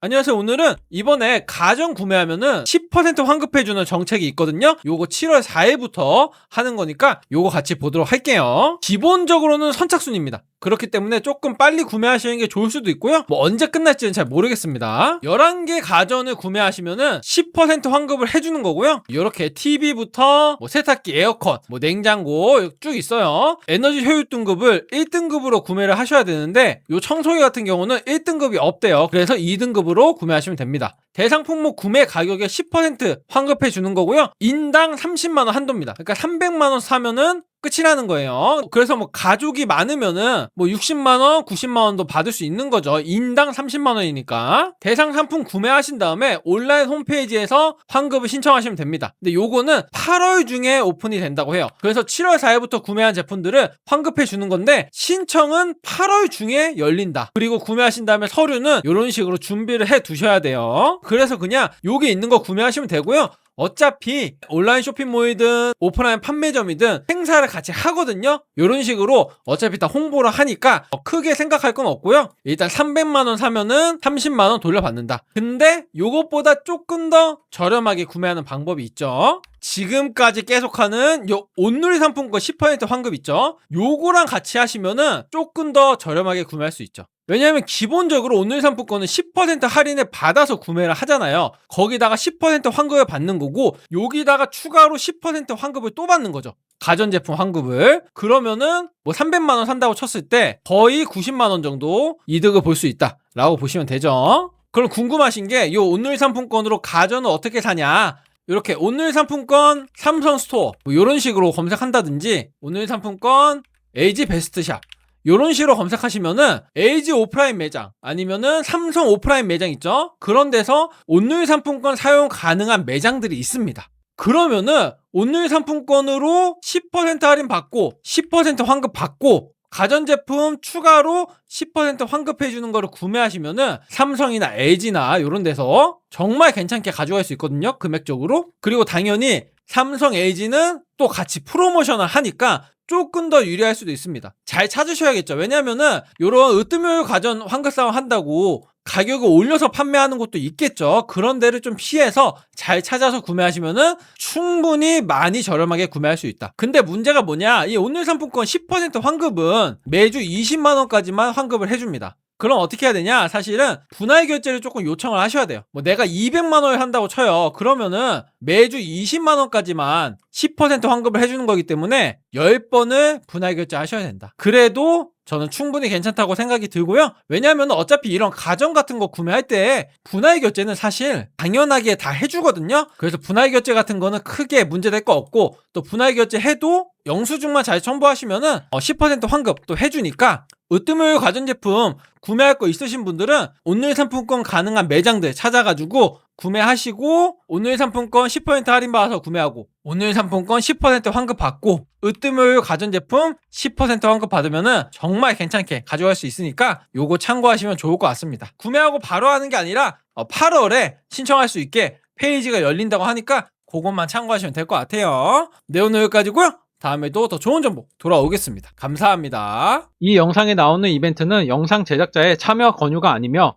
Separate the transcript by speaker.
Speaker 1: 안녕하세요. 오늘은 이번에 가전 구매하면은 10% 환급해주는 정책이 있거든요. 요거 7월 4일부터 하는 거니까 요거 같이 보도록 할게요. 기본적으로는 선착순입니다. 그렇기 때문에 조금 빨리 구매하시는 게 좋을 수도 있고요. 뭐 언제 끝날지는 잘 모르겠습니다. 11개 가전을 구매하시면은 10% 환급을 해주는 거고요. 이렇게 TV부터 뭐 세탁기, 에어컨, 뭐 냉장고 쭉 있어요. 에너지 효율 등급을 1등급으로 구매를 하셔야 되는데 요 청소기 같은 경우는 1등급이 없대요. 그래서 2등급으로 구매하시면 됩니다. 대상 품목 구매 가격의 10% 환급해 주는 거고요. 인당 30만 원 한도입니다. 그러니까 300만 원 사면은 끝이라는 거예요. 그래서 뭐 가족이 많으면은 뭐 60만 원, 90만 원도 받을 수 있는 거죠. 인당 30만 원이니까. 대상 상품 구매하신 다음에 온라인 홈페이지에서 환급을 신청하시면 됩니다. 근데 요거는 8월 중에 오픈이 된다고 해요. 그래서 7월 4일부터 구매한 제품들을 환급해 주는 건데 신청은 8월 중에 열린다. 그리고 구매하신 다음에 서류는 이런 식으로 준비를 해 두셔야 돼요. 그래서 그냥 여기 있는 거 구매하시면 되고요. 어차피 온라인 쇼핑몰이든 오프라인 판매점이든 행사를 같이 하거든요. 이런 식으로 어차피 다 홍보를 하니까 크게 생각할 건 없고요. 일단 300만 원 사면은 30만 원 돌려받는다. 근데 요것보다 조금 더 저렴하게 구매하는 방법이 있죠. 지금까지 계속하는 요 온누리 상품권 10% 환급 있죠. 요거랑 같이 하시면은 조금 더 저렴하게 구매할 수 있죠. 왜냐하면 기본적으로 오늘 상품권은 10% 할인을 받아서 구매를 하잖아요. 거기다가 10% 환급을 받는 거고 여기다가 추가로 10% 환급을 또 받는 거죠. 가전제품 환급을 그러면은 뭐 300만 원 산다고 쳤을 때 거의 90만 원 정도 이득을 볼 수 있다라고 보시면 되죠. 그럼 궁금하신 게이 오늘 상품권으로 가전을 어떻게 사냐? 이렇게 오늘 상품권 삼성 스토어 뭐 이런 식으로 검색한다든지 오늘 상품권 LG 베스트샵 이런 식으로 검색하시면은 LG 오프라인 매장 아니면은 삼성 오프라인 매장 있죠? 그런 데서 온누리 상품권 사용 가능한 매장들이 있습니다. 그러면은 온누리 상품권으로 10% 할인 받고 10% 환급 받고 가전제품 추가로 10% 환급해 주는 거를 구매하시면은 삼성이나 LG나 이런 데서 정말 괜찮게 가져갈 수 있거든요. 금액적으로. 그리고 당연히 삼성, LG는 또 같이 프로모션을 하니까 조금 더 유리할 수도 있습니다. 잘 찾으셔야겠죠. 왜냐면은 요런 으뜸효율 가전 환급 싸움 한다고 가격을 올려서 판매하는 것도 있겠죠. 그런 데를 좀 피해서 잘 찾아서 구매하시면은 충분히 많이 저렴하게 구매할 수 있다. 근데 문제가 뭐냐? 이 오늘 상품권 10% 환급은 매주 20만 원까지만 환급을 해줍니다. 그럼 어떻게 해야 되냐? 사실은 분할 결제를 조금 요청을 하셔야 돼요. 뭐 내가 200만 원을 한다고 쳐요. 그러면은 매주 20만 원까지만 10% 환급을 해주는 거기 때문에 10번을 분할 결제 하셔야 된다. 그래도 저는 충분히 괜찮다고 생각이 들고요. 왜냐하면 어차피 이런 가전 같은 거 구매할 때 분할 결제는 사실 당연하게 다 해주거든요. 그래서 분할 결제 같은 거는 크게 문제될 거 없고 또 분할 결제 해도 영수증만 잘 첨부하시면은 10% 환급 또 해주니까 으뜸을 가전제품 구매할 거 있으신 분들은 오늘 상품권 가능한 매장들 찾아가지고 구매하시고 오늘 상품권 10% 할인 받아서 구매하고 오늘 상품권 10% 환급 받고 으뜸을 가전제품 10% 환급 받으면은 정말 괜찮게 가져갈 수 있으니까 요거 참고하시면 좋을 것 같습니다. 구매하고 바로 하는 게 아니라 8월에 신청할 수 있게 페이지가 열린다고 하니까 그것만 참고하시면 될 것 같아요. 네 오늘 여기까지고요. 다음에도 더 좋은 정보 돌아오겠습니다. 감사합니다.
Speaker 2: 이 영상에 나오는 이벤트는 영상 제작자의 참여 권유가 아니며